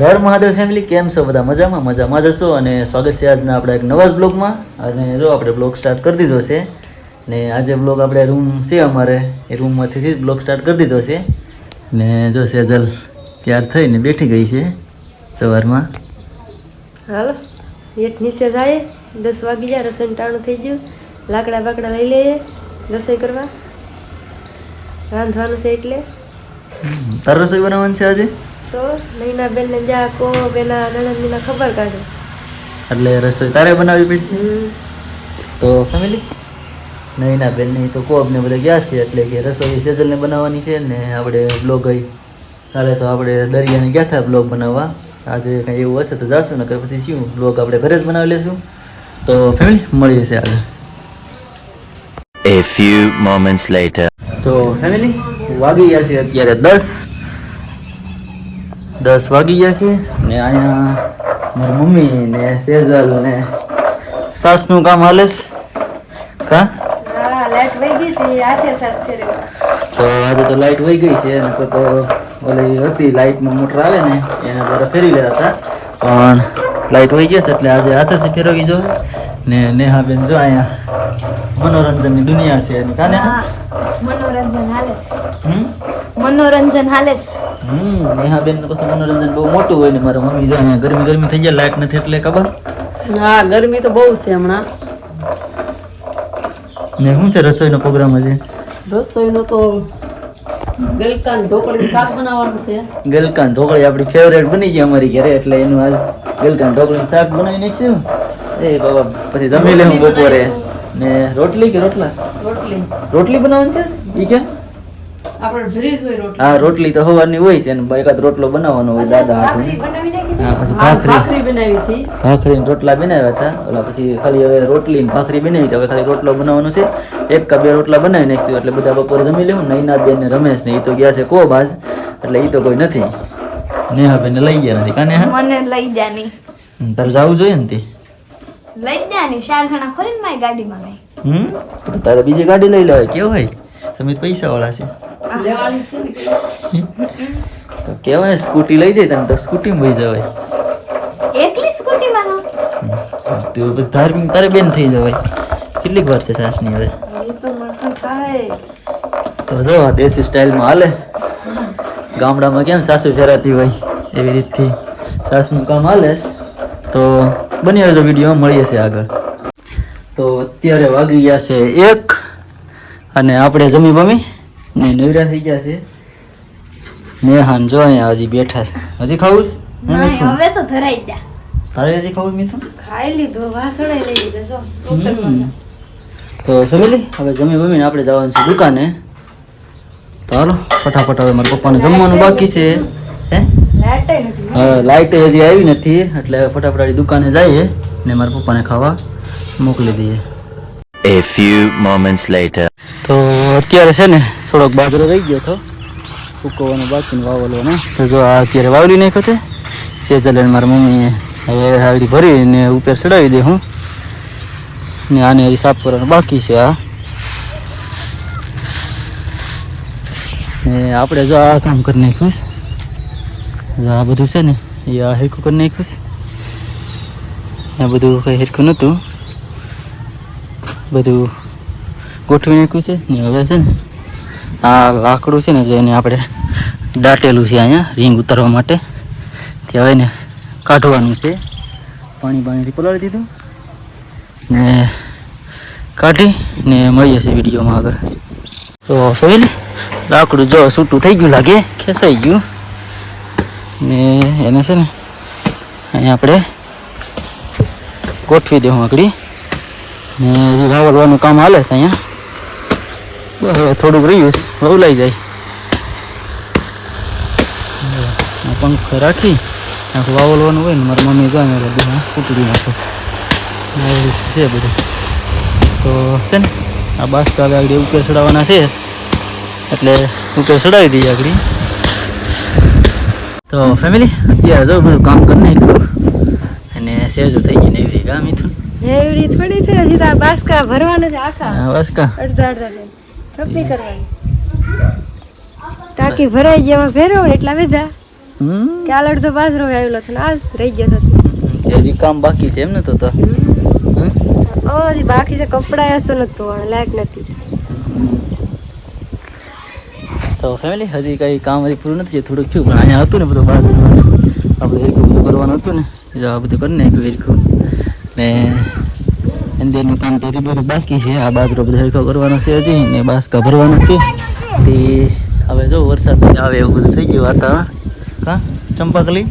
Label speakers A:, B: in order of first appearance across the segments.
A: Har Har Mahadev family કેમ છો? બધા મજામાં? મજામાં જશો અને સ્વાગત છે આજના આપણા એક નવા જ બ્લોગમાં. અને જો આપણે બ્લોગ સ્ટાર્ટ કરી દીધો છે ને આજે બ્લોગ આપણે રૂમ છે અમારે. એ રૂમમાંથી જ બ્લોગ સ્ટાર્ટ કરી દીધો છે. ને જો સેજલ તૈયાર થઈને બેઠી ગઈ છે સવારમાં.
B: હાલો હેઠ નીચે જાય દસ વાગી જાય રસોઈ ટાણું થઈ ગયું. લાકડા બાકડા લઈ લઈએ રસોઈ કરવા. રાંધવાનું છે એટલે.
A: તાર રસોઈ બનાવવાનું છે આજે?
B: તો નૈના બેનને જા કો બેના નણંદીના ખબર કાઢો.
A: એટલે રસોઈ તારે બનાવવી પડશે? તો ફેમિલી નૈના બેન ને તો કોબ ને બધા ગયા છે એટલે કે રસોઈ સેજલને બનાવવાની છે ને આપણે બ્લોગ ગઈ કાલે તો આપણે દરિયાને ગયા હતા બ્લોગ બનાવવા. આજે કંઈ એવું હશે તો જાશું ને પછી શું બ્લોગ આપણે ઘરે જ બનાવી લેશું. તો ફેમિલી મળીએ છીએ આગળ.
C: A few moments later.
A: તો ફેમિલી વાગી ગયા છે અત્યારે દસ. દસ વાગી ગયા છે ને અહીંયા મારી મમ્મી ને સેજલ ને સાસનું કામ હાલે છે. કા?
B: હા લાઈટ વહી ગઈ હતી હાથે સાસ
A: તો આજે તો લાઈટ વહી ગઈ છે ને તો ઓલી હતી લાઈટમાં મોટર આવે ને એના દ્વારા ફેરી લેતા હતા. પણ લાઈટ વહી ગઈ છે એટલે આજે હાથેથી ફેરવી જો. ને નેહાબેન જો અહીંયા મનોરંજનની દુનિયા છે. અને કાને
D: મનોરંજન હાલે
A: હમ?
D: મનોરંજન હાલેસ
A: હમ નેહાબેન પછી મનોરંજન બહુ મોટું હોય ને મારા મમ્મી જાય ગરમી ગરમી થઈ જાય લાઈટ નથી એટલે ખબર?
E: હા ગરમી તો બહુ છે હમણાં.
A: ને શું છે રસોઈનો પ્રોગ્રામ હજી?
E: રસોઈનો તો ગલકાન ઢોકળી શાક બનાવવાનું છે.
A: ગલકાન ઢોકળી આપણી ફેવરેટ બની ગઈ અમારી ઘરે એટલે એનું આજ ગલકાન ઢોકળી શાક બનાવી નાખશું એ બાબા પછી જમી લેવું બપોરે. ને રોટલી કે રોટલા?
E: રોટલી.
A: રોટલી બનાવવાની છે? એ કે
E: આપણે ફ્રીજ હોય રોટલી
A: હા રોટલી તો સવારની હોય છે એકાદ રોટલો બનાવવાનો હોય દાદા ભાખરી
E: ભાખરી. બનાવી હતી.
A: ભાખરી રોટલા બનાવ્યા હતા. ઓલા પછી ખાલી હવે રોટલી ને ભાખરી બનાવી હવે ખાલી રોટલો બનાવવાનો છે. એક કા બે રોટલા બનાવી નાખ્યું. એટલે બધા બપોરે જમી લેવું. નૈના બેન ને રમેશ ને એ તો ગયા છે કોબાજ. એટલે એ તો કોઈ નથી. નેહાબેન ને લઈ ગયા નથી. કાને હા?
D: મને લઈ જાની
A: નહીં. તારે જવું જોઈએ ને તે?
D: લઈ જાની ચાર જણા ખોલીને મારી ગાડીમાં
A: હમ? તારે બીજી ગાડી લઈ લેવાય. કેવું હોય? તમે પૈસા વાળા છે.
E: કે
A: તો કેવાય સ્કૂટી લઈ જાય તને તો સ્કૂટીમાં વહી જવાય.
D: એકલી સ્કૂટી માં
A: તો બસ ધાર્મિક તારે બેન થઈ જવાય. કેટલીક વાર છે સાસની હવે?
B: તો મળતું થાય.
A: તો જો આ દેશી સ્ટાઇલમાં હાલે. ગામડામાં કેમ સાસુ ફેરાતી હોય એવી રીતથી સાસનું કામ હાલે તો બની રહેજો વીડિયો મળીએ છે આગળ. તો અત્યારે વાગી ગયા છે એક અને આપણે જમી બમી ને નવરા થઈ ગયા છે. ને જો અહીંયા હજી બેઠા છે. હજી ખાવું?
D: હવે તો ધરાઈ ગયા.
A: તારે હજી ખાવું મીઠું?
B: ખાઈ લીધું વાસણે લઈ લીધું
A: તો ફેમિલી હવે જમી બમીને આપણે જવાનું છે દુકાને. તો હાલો ફટાફટ હવે મારા પપ્પાને જમવાનું બાકી છે. હે?
B: લાઈટ
A: હા લાઇટ હજી આવી નથી એટલે ફટાફટ આડી દુકાને જઈએ ને મારા પપ્પાને ખાવા મોકલી દઈએ.
C: A few moments later.
A: તો અત્યારે છે ને થોડોક બાજરો રહી ગયો હતો. સૂકવવાનો બાકી ને તો જો આ અત્યારે વાવડી નાખ્યો છે. સેજલ અને મારા મમ્મીએ હવે હાવડી ભરીને ઉપર ચડાવી દે હું. ને આને હજી સાફ કરવાનું બાકી છે આ. ને આપણે જો આ કામ કરી નાખ્યું છે. આ બધું છે ને એ આ હેરખું કરી નાખ્યું છે. આ બધું કંઈ હેરખું નહોતું. બધું ગોઠવી નાખ્યું છે ને હવે છે ને આ લાકડું છે ને જે એને આપણે દાટેલું છે અહીંયા રીંગ ઉતારવા માટે. તે હવે ને કાઢવાનું છે. પાણી પાણીથી પલાળી દીધું. ને કાઢી ને મળીએ છીએ વિડીયોમાં આગળ. તો સોઈલ લાકડું જો છૂટું થઈ ગયું લાગે, ખેંચાઈ ગયું. ને એને છે ને અહીંયા આપણે ગોઠવી દેવું આગળ. ને હજી વાવલવાનું કામ હાલે છે અહીંયા. હવે થોડુંક રહ્યું છે વવલાઈ જાય પંખ રાખી આખું વાવલવાનું હોય ને મારી મમ્મી જાય એટલે બધા કૂટડી નાખો. છે બધું. તો છે ને આ બાસકા હવે આગળ ઉકેલ ચડાવવાના છે. એટલે ઉકેલ ચડાવી દઈએ આગળ. તો ફેમિલી અત્યારે જો બધું કામ કરી નાખ્યું. અને સેજો થઈ ગઈ ને એવી કામ મિથુન?
B: એવડી થોડી થઈ સીધા બાસકા ભરવાના છે આખા.
A: બાસકા.
B: અડધા અડધા લઈને કરવાની. ટાંકી ભરાઈ ગયા ફેરવો એટલા વેધા
A: હમ.
B: આ અડધો બાજરો આવેલો છે આ આજ રહી ગયો હતો.
A: હજી કામ બાકી છે એમ ને તો તો.
B: હજી બાકી છે કપડા તો નતો લાયક નથી.
A: તો ફેમિલી હજી કઈ કામ હજી પૂરું નથી થોડુંક થયું પણ અહીંયા હતું ને બધું બાજુ આપણે હેરખું બધું કરવાનું હતું ને. આ બધું કરીને નાખ્યું હેરખું. ને અંદરનું કામ તો બધું બાકી છે. આ બાજરો બધો હરખો કરવાનો છે હજી ને બાસકા ભરવાનો છે. તે હવે જો વરસાદ આવે એવું બધું થઈ ગયું વાતાવરણ. હા ચંપાકલી?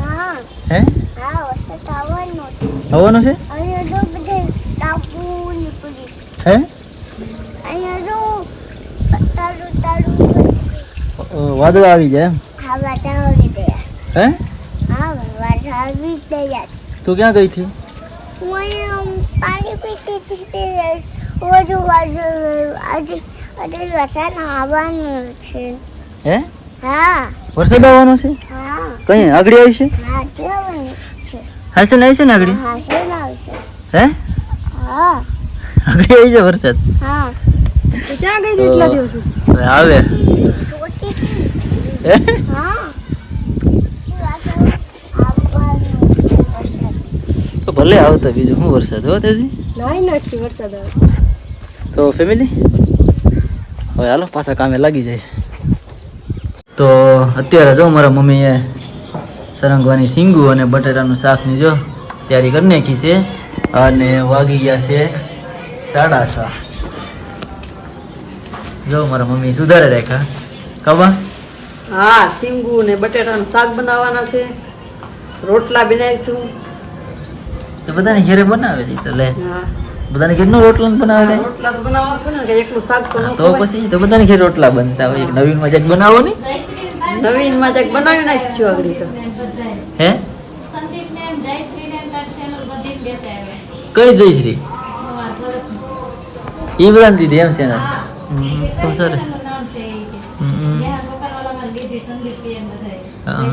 D: હા.
A: હે?
D: હા વરસાદ આવવાનો
A: છે? હે? વાદળ આવી જાય હે તું ક્યાં ગઈ હતી?
D: પાણી પીતી હતી વધુ વરસાદ આજે આજે વરસાદ આવવાનો છે
A: હે
D: હા
A: વરસાદ આવવાનો છે
D: હા
A: કઈ આગળી આવી છે
D: હા જવાનું છે
A: હાસલ આવી છે ને આગળી
D: હા શું આવશે
A: હે
D: હા
A: આગળી આવી છે વરસાદ
B: હા તો ક્યાં ગઈ એટલા દિવસ
A: હવે આવે હે?
D: હા આવવાનું છે વરસાદ
A: તો ભલે આવતો બીજો શું વરસાદ હો તેજી
B: નાઈ નાખી વરસાદ આવે
A: તો ફેમિલી હવે હાલો પાછા કામે લાગી જાય. તો અત્યારે જો મારા મમ્મીએ સરંગવાની સિંગુ અને બટેટાનું શાકની જો તૈયારી કરી નાખી છે અને વાગી ગયા છે સાડા છ જો મારા મમ્મી સુધારે રાખ્યા. કબા
E: હા સિંગુ ને બટેટાનું શાક બનાવવાના છે. રોટલા બનાવીશું.
A: તો બધાને ઘેરે બનાવે છે તો લે. બધાને ઘેરનો રોટલો બનાવે.
E: તો છે તો.
A: પછી તો બધાને ઘેર રોટલા બનતા હોય. એક નવીનમાં જગ બનાવો ને.
E: નવીન મજાક બનાવી નાખ્યું આગળ તો.
A: હે? કઈ જયશ્રી? એ બધાને દીધી એમ છે ને? તો સરસ. હમ, હા.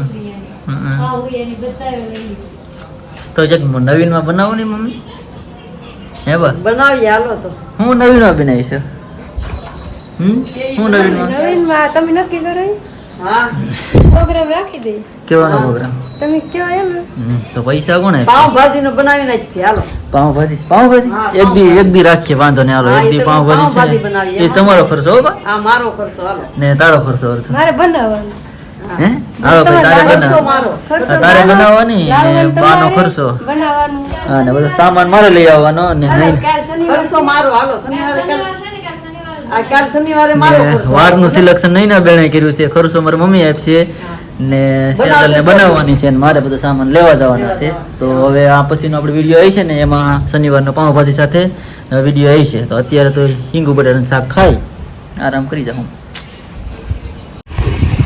A: તો જગ નવીનમાં બનાવો ને મમ્મી? હે બા?
E: બનાવી હાલો તો.
A: હું નવીનમાં બનાવીશ. હમ? હું નવીનમાં?
B: નવીનમાં તમે નક્કી કરો
E: હા.
B: પ્રોગ્રામ રાખી દે.
A: કેવાનો પ્રોગ્રામ?
B: તમે કયો એમ?
A: તો પૈસા કોણ આપે
E: પાવભાજી નું બનાવી નાખીએ હાલો.
A: પાવભાજી પાવભાજી
E: હા,
A: એક દી એક દી રાખીએ વાંધો નહીં હાલો. એક દી પાવભાજી છે. ને, એ તમારો ખર્ચો હો બા?
E: આ મારો ખર્ચો હાલો.
A: ને તારો ખર્ચો અર્થ
B: મારે બનાવવાનું.
A: હે? હાલો ભાઈ તારે બનાવવાની બાનો ખર્ચો.
B: બનાવવાનું.
A: બધો સામાન મારે લઈ આવવાનો ને નહીં.
B: કાલ શનિવાર
E: ખર્ચો મારો. હાલો શનિવારે કાલ આ કાલ શનિવારે મારો
A: ને
E: ખર્ચો.
A: વારનું સિલેક્શન નહીં ના બેણે કર્યું છે. ખર્ચો મારી મમ્મી આપશે. ને સેન્ડલ ને બનાવવાની છે ને મારે બધો સામાન લેવા જવાના છે. તો હવે આ પછીનો આપણે વીડિયો આવી છે ને એમાં શનિવારનો પાઉંભાજી સાથે વીડિયો આવી છે. તો અત્યારે તો હિંગુ બટાટાનું શાક ખાઈ. આરામ કરી જાઉં.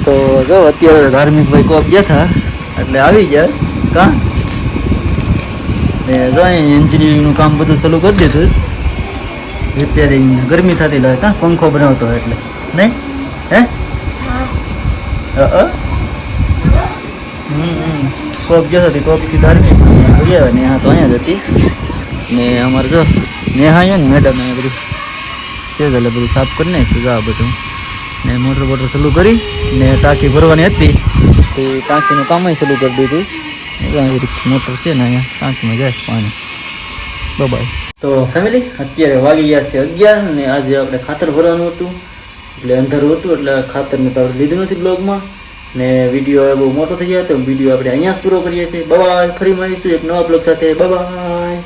A: તો જો અત્યારે ધાર્મિક ભાઈ કોપ ગયા હતા એટલે આવી ગયા કા? ને જો એન્જિનિયરિંગનું કામ બધું ચાલુ કરી દીધું. રિપેરિંગ ગરમી થતી લાગે. કા? પંખો બનાવતો એટલે. નહીં? હે. કોપ ગયો હતી કોપથી ધાર્મિક આવ્યા. નેહા તો અહીંયા જ હતી. ને અમારે જો નેહા અહીંયા ને મેડમ અહીંયા બધું. જ એટલે બધું સાફ કરી નાખ્યું? જો બધું. ને મોટર બોટર ચાલુ કરી ને ટાંકી ભરવાની હતી. તે ટાંકીનું કામ ચાલુ કરી દીધું આવી મોટર છે ને અહીંયા ટાંકીમાં જાય પાણી. બાય તો ફેમિલી અત્યારે વાગી ગયા છે અગિયાર ને આજે આપણે ખાતર ભરવાનું હતું. એટલે અંધારું હતું એટલે ખાતરને તો લીધું નથી બ્લોગમાં. ને વીડિયો બહુ મોટો થઈ ગયા તો વીડિયો આપણે અહીંયા જ પૂરો કરીએ છીએ. બાય ફરી મળીશું એક નવા બ્લોગ સાથે. બાય